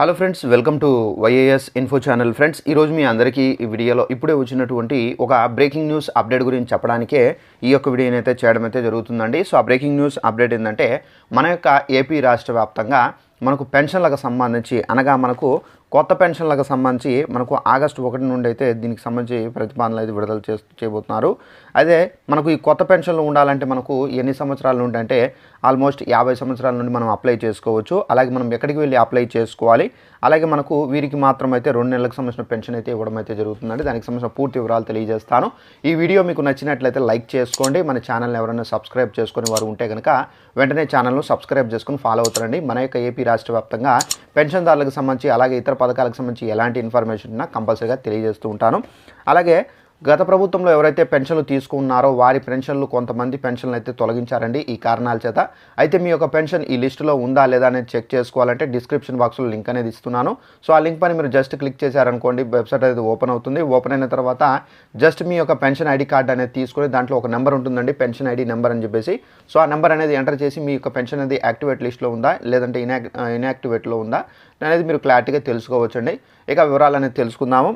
Hello friends welcome to YAS info channel friends ఈరోజు మీ అందరికీ ఈ వీడియోలో ఇప్పుడే వచ్చినటువంటి ఒక బ్రేకింగ్ న్యూస్ అప్డేట్ గురించి చెప్పడానికే ఈ యొక్క వీడియోని అయితే చేయడం అయితే జరుగుతుందండి. సో ఆ బ్రేకింగ్ న్యూస్ అప్డేట్ ఏంటంటే మన యొక్క ఏపీ రాష్ట్ర వ్యాప్తంగా మనకు పెన్షన్లకు సంబంధించి అనగా మనకు కొత్త పెన్షన్లకు సంబంధించి మనకు ఆగస్టు ఒకటి నుండి అయితే దీనికి సంబంధించి ప్రతిపాదనలు అయితే విడుదల చేస్తూ చేయబోతున్నారు. అదే మనకు ఈ కొత్త పెన్షన్లు ఉండాలంటే మనకు ఎన్ని సంవత్సరాల నుండి అంటే ఆల్మోస్ట్ యాభై సంవత్సరాల నుండి మనం అప్లై చేసుకోవచ్చు. అలాగే మనం ఎక్కడికి వెళ్ళి అప్లై చేసుకోవాలి. అలాగే మనకు వీరికి మాత్రం అయితే రెండు నెలలకు సంబంధించిన పెన్షన్ అయితే ఇవ్వడం అయితే జరుగుతుందండి. దానికి సంబంధించిన పూర్తి వివరాలు తెలియజేస్తాను. ఈ వీడియో మీకు నచ్చినట్లయితే లైక్ చేసుకోండి. మన ఛానల్ని ఎవరైనా సబ్స్క్రైబ్ చేసుకుని వారు ఉంటే కనుక వెంటనే ఛానల్ను సబ్స్క్రైబ్ చేసుకుని ఫాలో అవుతారండి మన యొక్క ఏపీ రాష్ట్ర వ్యాప్తంగా పెన్షన్దారులకు సంబంధించి అలాగే ఇతర పథకాలకు సంబంధించి ఎలాంటి ఇన్ఫర్మేషన్ ఉన్నా కంపల్సరీగా తెలియజేస్తూ ఉంటాను. అలాగే గత ప్రభుత్వంలో ఎవరైతే పెన్షన్లు తీసుకున్నారో వారి పెన్షన్లు కొంతమంది పెన్షన్లు అయితే తొలగించారండి ఈ కారణాల చేత. అయితే మీ యొక్క పెన్షన్ ఈ లిస్టులో ఉందా లేదా అనేది చెక్ చేసుకోవాలంటే డిస్క్రిప్షన్ బాక్స్లో లింక్ అనేది ఇస్తున్నాను. సో ఆ లింక్ పైన మీరు జస్ట్ క్లిక్ చేశారనుకోండి వెబ్సైట్ అనేది ఓపెన్ అవుతుంది. ఓపెన్ అయిన తర్వాత జస్ట్ మీ యొక్క పెన్షన్ ఐడి కార్డ్ అనేది తీసుకొని దాంట్లో ఒక నెంబర్ ఉంటుందండి పెన్షన్ ఐడి నెంబర్ అని చెప్పేసి. సో ఆ నెంబర్ అనేది ఎంటర్ చేసి మీ యొక్క పెన్షన్ అనేది యాక్టివేట్ లిస్ట్లో ఉందా లేదంటే ఇన్యాక్ ఇన్యాక్టివేట్లో ఉందా అనేది మీరు క్లారిటీగా తెలుసుకోవచ్చండి. ఇక వివరాలు అనేది తెలుసుకుందాము.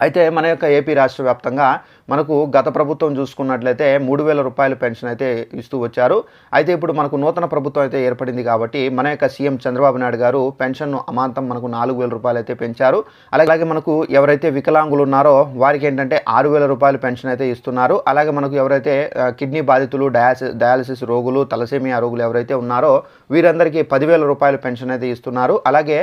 అయితే మన యొక్క ఏపీ రాష్ట్ర వ్యాప్తంగా మనకు గత ప్రభుత్వం చూసుకున్నట్లయితే మూడు వేల రూపాయల పెన్షన్ అయితే ఇస్తూ వచ్చారు. అయితే ఇప్పుడు మనకు నూతన ప్రభుత్వం అయితే ఏర్పడింది కాబట్టి మన యొక్క సీఎం చంద్రబాబు నాయుడు గారు పెన్షన్ను అమాంతం మనకు నాలుగు వేల రూపాయలు అయితే పెంచారు. అలాగే మనకు ఎవరైతే వికలాంగులు ఉన్నారో వారికి ఏంటంటే ఆరు వేల రూపాయలు పెన్షన్ అయితే ఇస్తున్నారు. అలాగే మనకు ఎవరైతే కిడ్నీ బాధితులు డయాసి డయాలసిస్ రోగులు తలసేమియా రోగులు ఎవరైతే ఉన్నారో వీరందరికీ పదివేల రూపాయలు పెన్షన్ అయితే ఇస్తున్నారు. అలాగే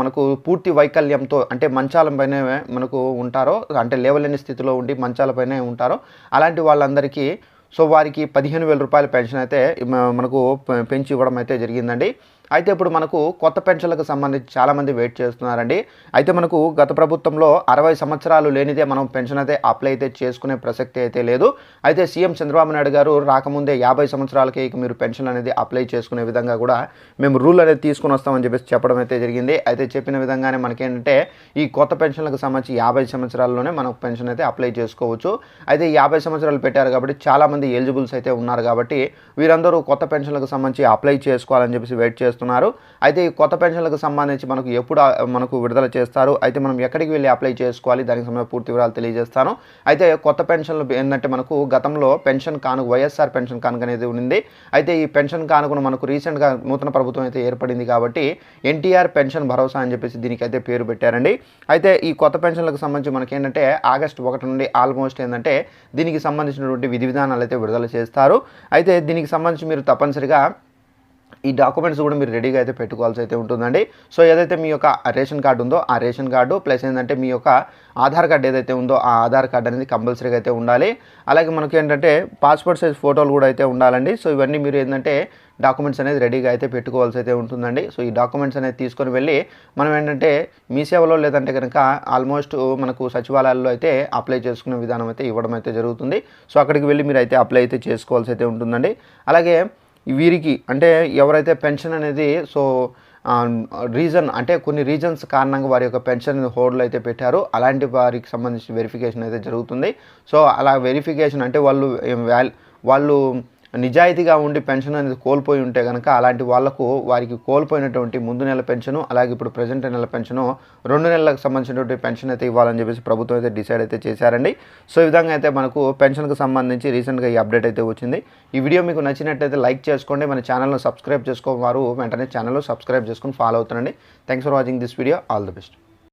మనకు పూర్తి వైకల్యంతో అంటే మంచాలపైనే మనకు ఉంటారో అంటే లేవలేని స్థితిలో ఉండి మంచాల మంచాలపైనే ఉంటారో. అలాంటి వాళ్ళందరికీ సో వారికి పదిహేను వేల రూపాయల పెన్షన్ అయితే మనకు పె- పెంచి ఇవ్వడం అయితే జరిగిందండి. అయితే ఇప్పుడు మనకు కొత్త పెన్షన్లకు సంబంధించి చాలామంది వెయిట్ చేస్తున్నారండి. అయితే మనకు గత ప్రభుత్వంలో అరవై సంవత్సరాలు లేనిదే మనం పెన్షన్ అయితే అప్లై అయితే చేసుకునే ప్రసక్తి అయితే లేదు. అయితే సీఎం చంద్రబాబు నాయుడు గారు రాకముందే యాభై సంవత్సరాలకే ఇక మీరు పెన్షన్ అనేది అప్లై చేసుకునే విధంగా కూడా మేము రూల్ అనేది తీసుకుని వస్తామని చెప్పేసి చెప్పడం అయితే జరిగింది. అయితే చెప్పిన విధంగానే మనకేంటంటే ఈ కొత్త పెన్షన్లకు సంబంధించి యాభై సంవత్సరాల్లోనే మనం పెన్షన్ అయితే అప్లై చేసుకోవచ్చు. అయితే యాభై సంవత్సరాలు పెట్టారు కాబట్టి చాలామంది ఎలిజిబుల్స్ అయితే ఉన్నారు కాబట్టి వీరందరూ కొత్త పెన్షన్లకు సంబంధించి అప్లై చేసుకోవాలని చెప్పేసి వెయిట్ చేస్తున్నారు. అయితే ఈ కొత్త పెన్షన్లకు సంబంధించి మనకు ఎప్పుడు మనకు విడుదల చేస్తారు? అయితే మనం ఎక్కడికి వెళ్ళి అప్లై చేసుకోవాలి? దానికి సంబంధించిన పూర్తి వివరాలు తెలియజేస్తాను. అయితే కొత్త పెన్షన్లు ఏంటంటే మనకు గతంలో పెన్షన్ కానుక వైఎస్ఆర్ పెన్షన్ కానుక అనేది ఉంది అయితే ఈ పెన్షన్ కానుకను మనకు రీసెంట్గా నూతన ప్రభుత్వం అయితే ఏర్పడింది కాబట్టి ఎన్టీఆర్ పెన్షన్ భరోసా అని చెప్పేసి దీనికి అయితే పేరు పెట్టారండి. అయితే ఈ కొత్త పెన్షన్లకు సంబంధించి మనకి ఏంటంటే ఆగస్టు ఒకటి నుండి ఆల్మోస్ట్ ఏంటంటే దీనికి సంబంధించినటువంటి విధి విధానాలు అయితే విడుదల చేస్తారు. అయితే దీనికి సంబంధించి మీరు తప్పనిసరిగా ఈ డాక్యుమెంట్స్ కూడా మీరు రెడీగా అయితే పెట్టుకోవాల్సి అయితే ఉంటుందండి. సో ఏదైతే మీ యొక్క రేషన్ కార్డు ఉందో ఆ రేషన్ కార్డు ప్లస్ ఏంటంటే మీ యొక్క ఆధార్ కార్డు ఏదైతే ఉందో ఆ ఆధార్ కార్డు అనేది కంపల్సరీగా అయితే ఉండాలి. అలాగే మనకి ఏంటంటే పాస్పోర్ట్ సైజ్ ఫోటోలు కూడా అయితే ఉండాలండి. సో ఇవన్నీ మీరు ఏంటంటే డాక్యుమెంట్స్ అనేది రెడీగా అయితే పెట్టుకోవాల్సి అయితే ఉంటుందండి. సో ఈ డాక్యుమెంట్స్ అనేది తీసుకొని వెళ్ళి మనం ఏంటంటే మీ సేవలో లేదంటే కనుక ఆల్మోస్ట్ మనకు సచివాలయాల్లో అయితే అప్లై చేసుకునే విధానం అయితే ఇవ్వడం అయితే జరుగుతుంది. సో అక్కడికి వెళ్ళి మీరు అయితే అప్లై అయితే చేసుకోవాల్సి అయితే ఉంటుందండి. అలాగే వీరికి అంటే ఎవరైతే పెన్షన్ అనేది సో రీజన్ అంటే కొన్ని రీజన్స్ కారణంగా వారి యొక్క పెన్షన్ హోల్డ్ అయితే పెట్టారు. అలాంటి వారికి సంబంధించిన వెరిఫికేషన్ అయితే జరుగుతుంది. సో అలా వెరిఫికేషన్ అంటే వాళ్ళు వాళ్ళు నిజాయితీగా ఉండి పెన్షన్ అనేది కోల్పోయి ఉంటే కనుక అలాంటి వాళ్ళకు వారికి కోల్పోయినటువంటి ముందు నెల పెన్షను అలాగే ఇప్పుడు ప్రజెంట్ నెల పెన్షను రెండు నెలలకు సంబంధించినటువంటి పెన్షన్ అయితే ఇవ్వాలని చెప్పేసి ప్రభుత్వం అయితే డిసైడ్ అయితే చేశారండి. సో ఈ విధంగా అయితే మనకు పెన్షన్కి సంబంధించి రీసెంట్గా ఈ అప్డేట్ అయితే వచ్చింది. ఈ వీడియో మీకు నచ్చినట్టయితే లైక్ చేసుకోండి. మన ఛానల్ను సబ్స్క్రైబ్ చేసుకోవారు వెంటనే ఛానల్ సబ్స్క్రైబ్ చేసుకుని ఫాలో అవుతానండి thanks for watching this video. All the best.